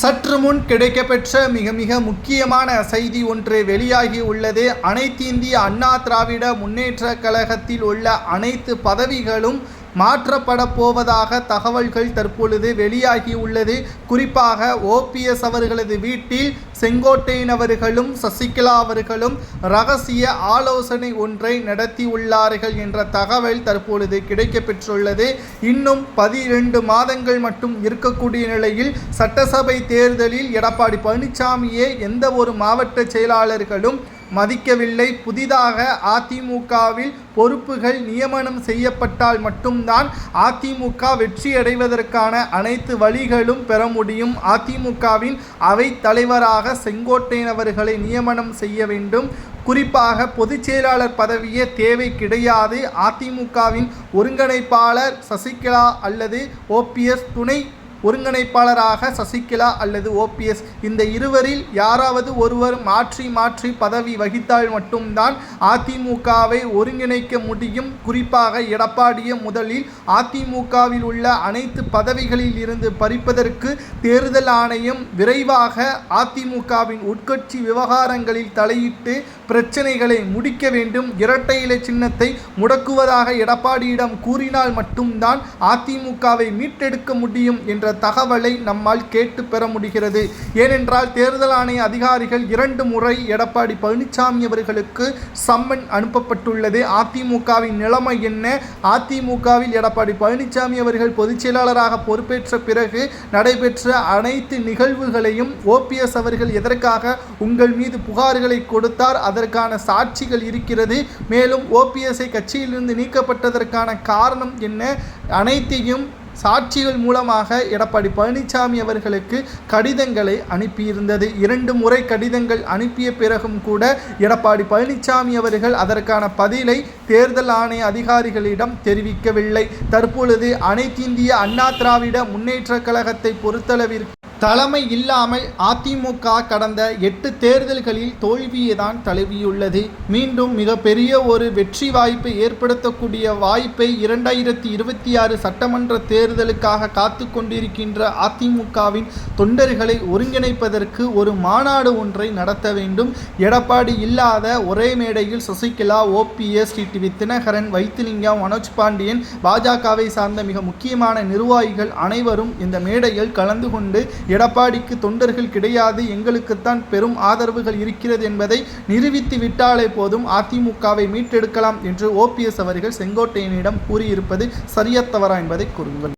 சற்று முன் கிடைக்கப்பெற்ற மிக மிக முக்கியமான செய்தி ஒன்று வெளியாகி உள்ளது. அனைத்து இந்திய அண்ணா திராவிட முன்னேற்ற கழகத்தில் உள்ள அனைத்து பதவிகளும் மாற்றப்பட போவதாக தகவல்கள் தற்பொழுது வெளியாகி உள்ளது. குறிப்பாக ஓபிஎஸ் அவர்களது வீட்டில் செங்கோட்டையன் அவர்களும் சசிகலா அவர்களும் ரகசிய ஆலோசனை ஒன்றை நடத்தியுள்ளார்கள் என்ற தகவல் தற்பொழுது கிடைக்கப்பெற்றுள்ளது. இன்னும் பதிரெண்டு மாதங்கள் மட்டும் இருக்கக்கூடிய நிலையில் சட்டசபை தேர்தலில் எடப்பாடி பழனிசாமியே எந்த ஒரு மாவட்ட செயலாளர்களும் மதிக்கவில்லை. புதிதாக அதிமுகவில் பொறுப்புகள் நியமனம் செய்யப்பட்டால் மட்டும்தான் அதிமுக வெற்றியடைவதற்கான அனைத்து வழிகளும் பெற முடியும். அதிமுகவின் அவை தலைவராக செங்கோட்டையன் அவர்களை நியமனம் செய்ய வேண்டும். குறிப்பாக பொதுச் செயலாளர் பதவியே தேவை கிடையாது. அதிமுகவின் ஒருங்கிணைப்பாளர் சசிகலா அல்லது ஓபிஎஸ் துணை ஒருங்கிணைப்பாளராக சசிகலா அல்லது ஓபிஎஸ் இந்த இருவரில் யாராவது ஒருவர் மாற்றி மாற்றி பதவி வகித்தால் மட்டும்தான் அதிமுகவை ஒருங்கிணைக்க முடியும். குறிப்பாக எடப்பாடிய முதலில் அதிமுகவில் உள்ள அனைத்து பதவிகளில் இருந்து பறிப்பதற்கு தேர்தல் ஆணையம் விரைவாக அதிமுகவின் உட்கட்சி விவகாரங்களில் தலையிட்டு பிரச்சனைகளை முடிக்க வேண்டும். இரட்டை இலை சின்னத்தை முடக்குவதாக எடப்பாடியிடம் கூறினால் மட்டும்தான் அதிமுகவை மீட்டெடுக்க முடியும் என்ற தகவலை நம்மால் கேட்டு பெற முடிகிறது. ஏனென்றால் தேர்தல் ஆணைய அதிகாரிகள் இரண்டு முறை எடப்பாடி பழனிசாமி அவர்களுக்கு சம்மன் அனுப்பப்பட்டுள்ளது. அதிமுகவின் நிலைமை என்ன? அதிமுகவில் எடப்பாடி பழனிசாமி அவர்கள் பொதுச் செயலாளராக பொறுப்பேற்ற பிறகு நடைபெற்ற அனைத்து நிகழ்வுகளையும் ஓபிஎஸ் அவர்கள் எதற்காக உங்கள் மீது புகார்களை கொடுத்தார்? அதற்கான சாட்சிகள் இருக்கிறது. மேலும் ஓபிஎஸ்ஐ கட்சியிலிருந்து நீக்கப்பட்டதற்கான காரணம் என்ன? அனைத்தையும் சாட்சிகள் மூலமாக எடப்பாடி பழனிசாமி அவர்களுக்கு கடிதங்களை அனுப்பியிருந்தது. இரண்டு முறை கடிதங்கள் அனுப்பிய பிறகும் கூட எடப்பாடி பழனிசாமி அவர்கள் அதற்கான பதிலை தேர்தல் ஆணைய அதிகாரிகளிடம் தெரிவிக்கவில்லை. தற்பொழுது அனைத்திந்திய அண்ணா திராவிட முன்னேற்ற கழகத்தை பொறுத்தளவிற்கு தலைமை இல்லாமல் அதிமுக கடந்த எட்டு தேர்தல்களில் தோல்வியை தான் தழுவியுள்ளது. மீண்டும் மிகப்பெரிய ஒரு வெற்றி வாய்ப்பை ஏற்படுத்தக்கூடிய வாய்ப்பை இரண்டாயிரத்தி இருபத்தி ஆறு சட்டமன்ற தேர்தலுக்காக காத்து கொண்டிருக்கின்ற அதிமுகவின் தொண்டர்களை ஒருங்கிணைப்பதற்கு ஒரு மாநாடு ஒன்றை நடத்த வேண்டும். எடப்பாடி இல்லாத ஒரே மேடையில் சசிகலா ஓபிஎஸ் டிடிவி தினகரன் வைத்திலிங்கம் மனோஜ் பாண்டியன் பாஜகவை சார்ந்த மிக முக்கியமான நிர்வாகிகள் அனைவரும் இந்த மேடையில் கலந்து கொண்டு எடப்பாடிக்கு தொண்டர்கள் கிடையாது எங்களுக்குத்தான் பெரும் ஆதரவுகள் இருக்கிறது என்பதை நிரூபித்து விட்டாலே போதும் அதிமுகவை மீட்டெடுக்கலாம் என்று ஓபிஎஸ் அவர்கள் செங்கோட்டையனிடம் கூறியிருப்பது சரியத்தவரா என்பதை கூறுங்கள்.